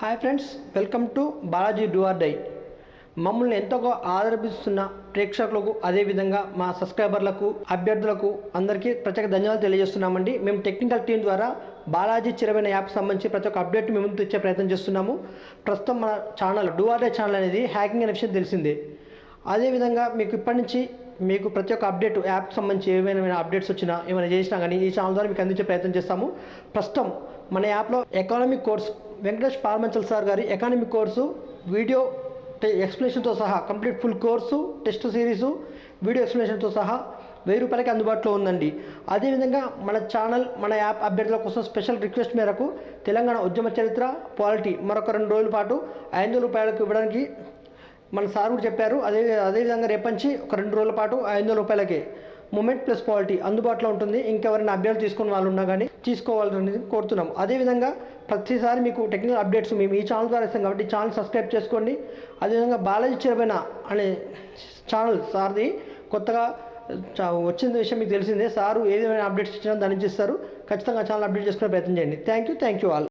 Hi friends welcome to Balaji do or die మమ్మల్ని ఎంతగా ఆదరిస్తున్న ప్రేక్షకులకు అదేవిధంగా మా సబ్స్క్రైబర్లకు అభ్యర్థులకు అందరికీ ప్రత్యేక ధన్యవాదాలు తెలియజేస్తున్నామండి. మేము టెక్నికల్ టీం ద్వారా బాలాజీ చిరమైన యాప్ సంబంధించి ప్రతి ఒక్క అప్డేట్ మేము తెచ్చే ప్రయత్నం చేస్తున్నాము. ప్రస్తుతం మన channel do or die channel అనేది హ్యాకింగ్ అనే విషయం తెలిసిందే. అదేవిధంగా మీకు ఇప్పటి నుంచి మీకు ప్రతి ఒక్క అప్డేట్ యాప్ సంబంధించి ఏమైనా అప్డేట్స్ వచ్చినా ఏమైనా చేసినా కానీ ఈ ఛానల్ ద్వారా మీకు అందించే ప్రయత్నం చేస్తాము. ప్రస్తుతం మన యాప్లో economic course Venkatesh Palmanchal sir గారి ఎకానమిక్ కోర్సు వీడియో ఎక్స్ప్లెనేషన్తో సహా complete full course test series video ఎక్స్ప్లెనేషన్తో సహా వెయ్యి రూపాయలకి అందుబాటులో ఉందండి. అదేవిధంగా మన ఛానల్ మన యాప్ అభ్యర్థుల కోసం స్పెషల్ రిక్వెస్ట్ మేరకు తెలంగాణ ఉద్యమ చరిత్ర పాలిటీ మరొక రెండు రోజుల పాటు ఐదు వందల రూపాయలకు ఇవ్వడానికి మన సార్ కూడా చెప్పారు. అదే అదేవిధంగా రేపంచి ఒక రెండు రోజుల పాటు ఐదు వందల రూపాయలకే మూమెంట్ ప్లస్ క్వాలిటీ అందుబాటులో ఉంటుంది. ఇంకెవరైనా అభ్యర్థులు తీసుకున్న వాళ్ళు ఉన్నా కానీ తీసుకోవాలని కోరుతున్నాం. అదేవిధంగా ప్రతిసారి మీకు టెక్నికల్ అప్డేట్స్ మేము ఈ ఛానల్ ద్వారా ఇస్తాం కాబట్టి ఛానల్ సబ్స్క్రైబ్ చేసుకోండి. అదేవిధంగా బాలాజీ చిరబైన అనే ఛానల్ సార్ది కొత్తగా చా- వచ్చిన విషయం మీకు తెలిసిందే. సారు ఏదైనా అప్డేట్స్ ఇచ్చినా దాని ఇస్తారు. ఖచ్చితంగా ఛానల్ అప్డేట్ చేసుకునే ప్రయత్నం చేయండి. Thank you thank you all.